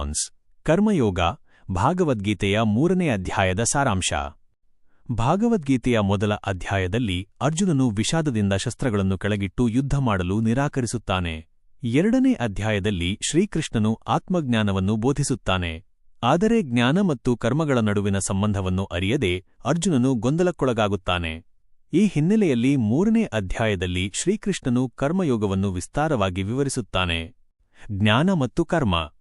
Ons, karma yoga, ಭಾಗವದ್ಗೀತೆಯ ಮೂರನೇ ಅಧ್ಯಾಯದ ಸಾರಾಂಶ. ಭಾಗವದ್ಗೀತೆಯ ಮೊದಲ ಅಧ್ಯಾಯದಲ್ಲಿ ಅರ್ಜುನನು ವಿಷಾದದಿಂದ ಶಸ್ತ್ರಗಳನ್ನು ಕೆಳಗಿಟ್ಟು ಯುದ್ಧ ಮಾಡಲು ನಿರಾಕರಿಸುತ್ತಾನೆ. ಎರಡನೇ ಅಧ್ಯಾಯದಲ್ಲಿ ಶ್ರೀಕೃಷ್ಣನು ಆತ್ಮಜ್ಞಾನವನ್ನು ಬೋಧಿಸುತ್ತಾನೆ. ಆದರೆ ಜ್ಞಾನ ಮತ್ತು ಕರ್ಮಗಳ ನಡುವಿನ ಸಂಬಂಧವನ್ನು ಅರಿಯದೆ ಅರ್ಜುನನು ಗೊಂದಲಕ್ಕೊಳಗಾಗುತ್ತಾನೆ. ಈ ಹಿನ್ನೆಲೆಯಲ್ಲಿ ಮೂರನೇ ಅಧ್ಯಾಯದಲ್ಲಿ ಶ್ರೀಕೃಷ್ಣನು ಕರ್ಮಯೋಗವನ್ನು ವಿಸ್ತಾರವಾಗಿ ವಿವರಿಸುತ್ತಾನೆ. ಜ್ಞಾನ ಮತ್ತು ಕರ್ಮ.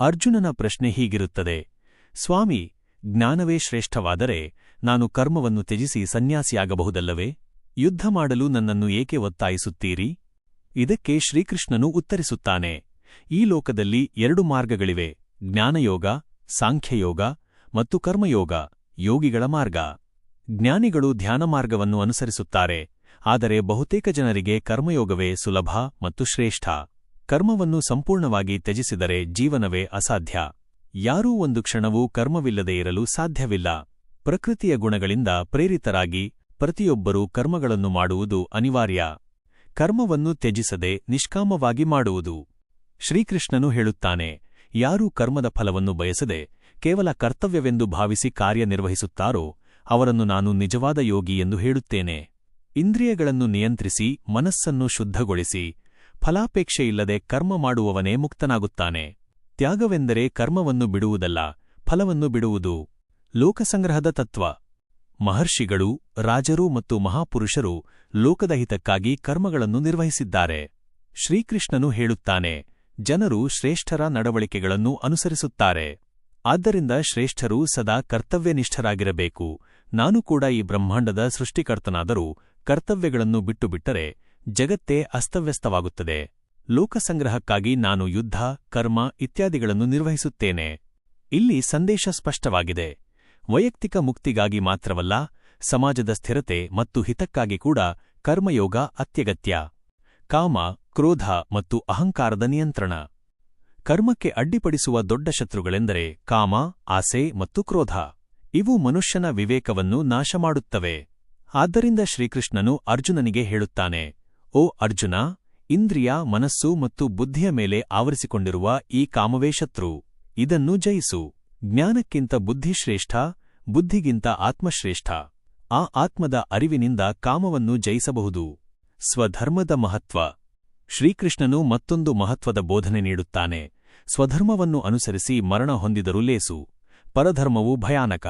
ಅರ್ಜುನನ ಪ್ರಶ್ನೆ ಹೀಗಿರುತ್ತದೆ. ಸ್ವಾಮಿ, ಜ್ಞಾನವೇ ಶ್ರೇಷ್ಠವಾದರೆ ನಾನು ಕರ್ಮವನ್ನು ತ್ಯಜಿಸಿ ಸನ್ಯಾಸಿಯಾಗಬಹುದಲ್ಲವೇ? ಯುದ್ಧ ಮಾಡಲು ನನ್ನನ್ನು ಏಕೆ ಒತ್ತಾಯಿಸುತ್ತೀರಿ? ಇದಕ್ಕೆ ಶ್ರೀಕೃಷ್ಣನು ಉತ್ತರಿಸುತ್ತಾನೆ. ಈ ಲೋಕದಲ್ಲಿ ಎರಡು ಮಾರ್ಗಗಳಿವೆ. ಜ್ಞಾನಯೋಗ, ಸಾಂಖ್ಯಯೋಗ ಮತ್ತು ಕರ್ಮಯೋಗ, ಯೋಗಿಗಳ ಮಾರ್ಗ. ಜ್ಞಾನಿಗಳು ಧ್ಯಾನ ಮಾರ್ಗವನ್ನು ಅನುಸರಿಸುತ್ತಾರೆ. ಆದರೆ ಬಹುತೇಕ ಜನರಿಗೆ ಕರ್ಮಯೋಗವೇ ಸುಲಭ ಮತ್ತು ಶ್ರೇಷ್ಠ. ಕರ್ಮವನ್ನು ಸಂಪೂರ್ಣವಾಗಿ ತ್ಯಜಿಸಿದರೆ ಜೀವನವೇ ಅಸಾಧ್ಯ. ಯಾರೂ ಒಂದು ಕ್ಷಣವೂ ಕರ್ಮವಿಲ್ಲದೆ ಇರಲು ಸಾಧ್ಯವಿಲ್ಲ. ಪ್ರಕೃತಿಯ ಗುಣಗಳಿಂದ ಪ್ರೇರಿತರಾಗಿ ಪ್ರತಿಯೊಬ್ಬರೂ ಕರ್ಮಗಳನ್ನು ಮಾಡುವುದು ಅನಿವಾರ್ಯ. ಕರ್ಮವನ್ನು ತ್ಯಜಿಸದೆ ನಿಷ್ಕಾಮವಾಗಿ ಮಾಡುವುದು. ಶ್ರೀಕೃಷ್ಣನು ಹೇಳುತ್ತಾನೆ, ಯಾರೂ ಕರ್ಮದ ಫಲವನ್ನು ಬಯಸದೆ ಕೇವಲ ಕರ್ತವ್ಯವೆಂದು ಭಾವಿಸಿ ಕಾರ್ಯನಿರ್ವಹಿಸುತ್ತಾರೋ, ಅವರನ್ನು ನಾನು ನಿಜವಾದ ಯೋಗಿ ಎಂದು ಹೇಳುತ್ತೇನೆ. ಇಂದ್ರಿಯಗಳನ್ನು ನಿಯಂತ್ರಿಸಿ, ಮನಸ್ಸನ್ನು ಶುದ್ಧಗೊಳಿಸಿ ಫಲಾಪೇಕ್ಷೆಯಿಲ್ಲದೆ ಕರ್ಮ ಮಾಡುವವನೇ ಮುಕ್ತನಾಗುತ್ತಾನೆ. ತ್ಯಾಗವೆಂದರೆ ಕರ್ಮವನ್ನು ಬಿಡುವುದಲ್ಲ, ಫಲವನ್ನು ಬಿಡುವುದು. ಲೋಕಸಂಗ್ರಹದ ತತ್ವ. ಮಹರ್ಷಿಗಳು, ರಾಜರು ಮತ್ತು ಮಹಾಪುರುಷರು ಲೋಕದ ಹಿತಕ್ಕಾಗಿ ಕರ್ಮಗಳನ್ನು ನಿರ್ವಹಿಸಿದ್ದಾರೆ. ಶ್ರೀಕೃಷ್ಣನು ಹೇಳುತ್ತಾನೆ, ಜನರು ಶ್ರೇಷ್ಠರ ನಡವಳಿಕೆಗಳನ್ನು ಅನುಸರಿಸುತ್ತಾರೆ. ಆದ್ದರಿಂದ ಶ್ರೇಷ್ಠರು ಸದಾ ಕರ್ತವ್ಯನಿಷ್ಠರಾಗಿರಬೇಕು. ನಾನು ಕೂಡ ಈ ಬ್ರಹ್ಮಾಂಡದ ಸೃಷ್ಟಿಕರ್ತನಾದರೂ ಕರ್ತವ್ಯಗಳನ್ನು ಬಿಟ್ಟುಬಿಟ್ಟರೆ ಜಗತ್ತೇ ಅಸ್ತವ್ಯಸ್ತವಾಗುತ್ತದೆ. ಲೋಕಸಂಗ್ರಹಕ್ಕಾಗಿ ನಾನು ಯುದ್ಧ, ಕರ್ಮ ಇತ್ಯಾದಿಗಳನ್ನು ನಿರ್ವಹಿಸುತ್ತೇನೆ. ಇಲ್ಲಿ ಸಂದೇಶ ಸ್ಪಷ್ಟವಾಗಿದೆ. ವೈಯಕ್ತಿಕ ಮುಕ್ತಿಗಾಗಿ ಮಾತ್ರವಲ್ಲ, ಸಮಾಜದ ಸ್ಥಿರತೆ ಮತ್ತು ಹಿತಕ್ಕಾಗಿ ಕೂಡ ಕರ್ಮಯೋಗ ಅತ್ಯಗತ್ಯ. ಕಾಮ, ಕ್ರೋಧ ಮತ್ತು ಅಹಂಕಾರದ ನಿಯಂತ್ರಣ. ಕರ್ಮಕ್ಕೆ ಅಡ್ಡಿಪಡಿಸುವ ದೊಡ್ಡ ಶತ್ರುಗಳೆಂದರೆ ಕಾಮ, ಆಸೆ ಮತ್ತು ಕ್ರೋಧ. ಇವು ಮನುಷ್ಯನ ವಿವೇಕವನ್ನು ನಾಶ ಮಾಡುತ್ತವೆ ಆದ್ದರಿಂದ ಶ್ರೀಕೃಷ್ಣನು ಅರ್ಜುನನಿಗೆ ಹೇಳುತ್ತಾನೆ ಓ ಅರ್ಜುನ, ಇಂದ್ರಿಯ, ಮನಸ್ಸು ಮತ್ತು ಬುದ್ಧಿಯ ಮೇಲೆ ಆವರಿಸಿಕೊಂಡಿರುವ ಈ ಕಾಮವೇ ಶತ್ರು ಇದನ್ನು ಜಯಿಸು. ಜ್ಞಾನಕ್ಕಿಂತ ಬುದ್ಧಿಶ್ರೇಷ್ಠ, ಬುದ್ಧಿಗಿಂತ ಆತ್ಮಶ್ರೇಷ್ಠ. ಆ ಆತ್ಮದ ಅರಿವಿನಿಂದ ಕಾಮವನ್ನು ಜಯಿಸಬಹುದು. ಸ್ವಧರ್ಮದ ಮಹತ್ವ. ಶ್ರೀಕೃಷ್ಣನು ಮತ್ತೊಂದು ಮಹತ್ವದ ಬೋಧನೆ ನೀಡುತ್ತಾನೆ. ಸ್ವಧರ್ಮವನ್ನು ಅನುಸರಿಸಿ ಮರಣ ಹೊಂದಿದರೂ ಲೇಸು. ಪರಧರ್ಮವು ಭಯಾನಕ.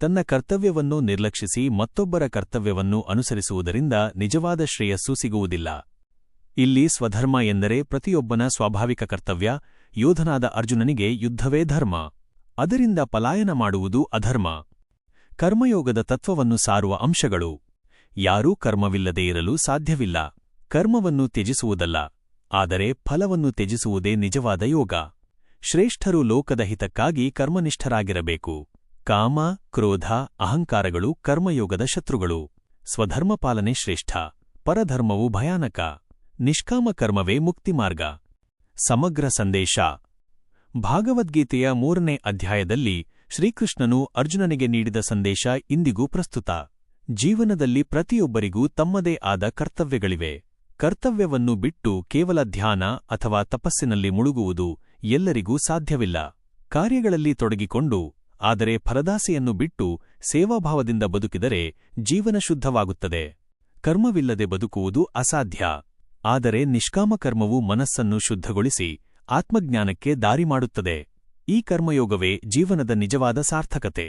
ತನ್ನ ಕರ್ತವ್ಯವನ್ನು ನಿರ್ಲಕ್ಷಿಸಿ ಮತ್ತೊಬ್ಬರ ಕರ್ತವ್ಯವನ್ನು ಅನುಸರಿಸುವುದರಿಂದ ನಿಜವಾದ ಶ್ರೇಯಸ್ಸು ಸಿಗುವುದಿಲ್ಲ. ಇಲ್ಲಿ ಸ್ವಧರ್ಮ ಎಂದರೆ ಪ್ರತಿಯೊಬ್ಬನ ಸ್ವಾಭಾವಿಕ ಕರ್ತವ್ಯ, ಯೋಧನಾದ ಅರ್ಜುನನಿಗೆ ಯುದ್ಧವೇ ಧರ್ಮ. ಅದರಿಂದ ಪಲಾಯನ ಮಾಡುವುದು ಅಧರ್ಮ. ಕರ್ಮಯೋಗದ ತತ್ವವನ್ನು ಸಾರುವ ಅಂಶಗಳು. ಯಾರೂ ಕರ್ಮವಿಲ್ಲದೆ ಇರಲು ಸಾಧ್ಯವಿಲ್ಲ. ಕರ್ಮವನ್ನು ತ್ಯಜಿಸುವುದಲ್ಲ. ಆದರೆ ಫಲವನ್ನು ತ್ಯಜಿಸುವುದೇ ನಿಜವಾದ ಯೋಗ. ಶ್ರೇಷ್ಠರು ಲೋಕದ ಹಿತಕ್ಕಾಗಿ ಕರ್ಮನಿಷ್ಠರಾಗಿರಬೇಕು. ಕಾಮ, ಕ್ರೋಧ, ಅಹಂಕಾರಗಳು ಕರ್ಮಯೋಗದ ಶತ್ರುಗಳು. ಸ್ವಧರ್ಮಪಾಲನೆ ಶ್ರೇಷ್ಠ. ಪರಧರ್ಮವು ಭಯಾನಕ. ನಿಷ್ಕಾಮ ಕರ್ಮವೇ ಮುಕ್ತಿಮಾರ್ಗ ಸಮಗ್ರ ಸಂದೇಶ. ಭಾಗವದ್ಗೀತೆಯ ಮೂರನೇ ಅಧ್ಯಾಯದಲ್ಲಿ ಶ್ರೀಕೃಷ್ಣನು ಅರ್ಜುನನಿಗೆ ನೀಡಿದ ಸಂದೇಶ ಇಂದಿಗೂ ಪ್ರಸ್ತುತ. ಜೀವನದಲ್ಲಿ ಪ್ರತಿಯೊಬ್ಬರಿಗೂ ತಮ್ಮದೇ ಆದ ಕರ್ತವ್ಯಗಳಿವೆ. ಕರ್ತವ್ಯವನ್ನು ಬಿಟ್ಟು ಕೇವಲ ಧ್ಯಾನ ಅಥವಾ ತಪಸ್ಸಿನಲ್ಲಿ ಮುಳುಗುವುದು ಎಲ್ಲರಿಗೂ ಸಾಧ್ಯವಿಲ್ಲ. ಕಾರ್ಯಗಳಲ್ಲಿ ತೊಡಗಿಕೊಂಡು ಆದರೆ ಫಲದಾಸೆಯನ್ನು ಬಿಟ್ಟು ಸೇವಾಭಾವದಿಂದ ಬದುಕಿದರೆ ಜೀವನ ಶುದ್ಧವಾಗುತ್ತದೆ. ಕರ್ಮವಿಲ್ಲದೆ ಬದುಕುವುದು ಅಸಾಧ್ಯ. ಆದರೆ ನಿಷ್ಕಾಮ ಕರ್ಮವು ಮನಸ್ಸನ್ನು ಶುದ್ಧಗೊಳಿಸಿ ಆತ್ಮಜ್ಞಾನಕ್ಕೆ ದಾರಿ ಮಾಡುತ್ತದೆ. ಈ ಕರ್ಮಯೋಗವೇ ಜೀವನದ ನಿಜವಾದ ಸಾರ್ಥಕತೆ.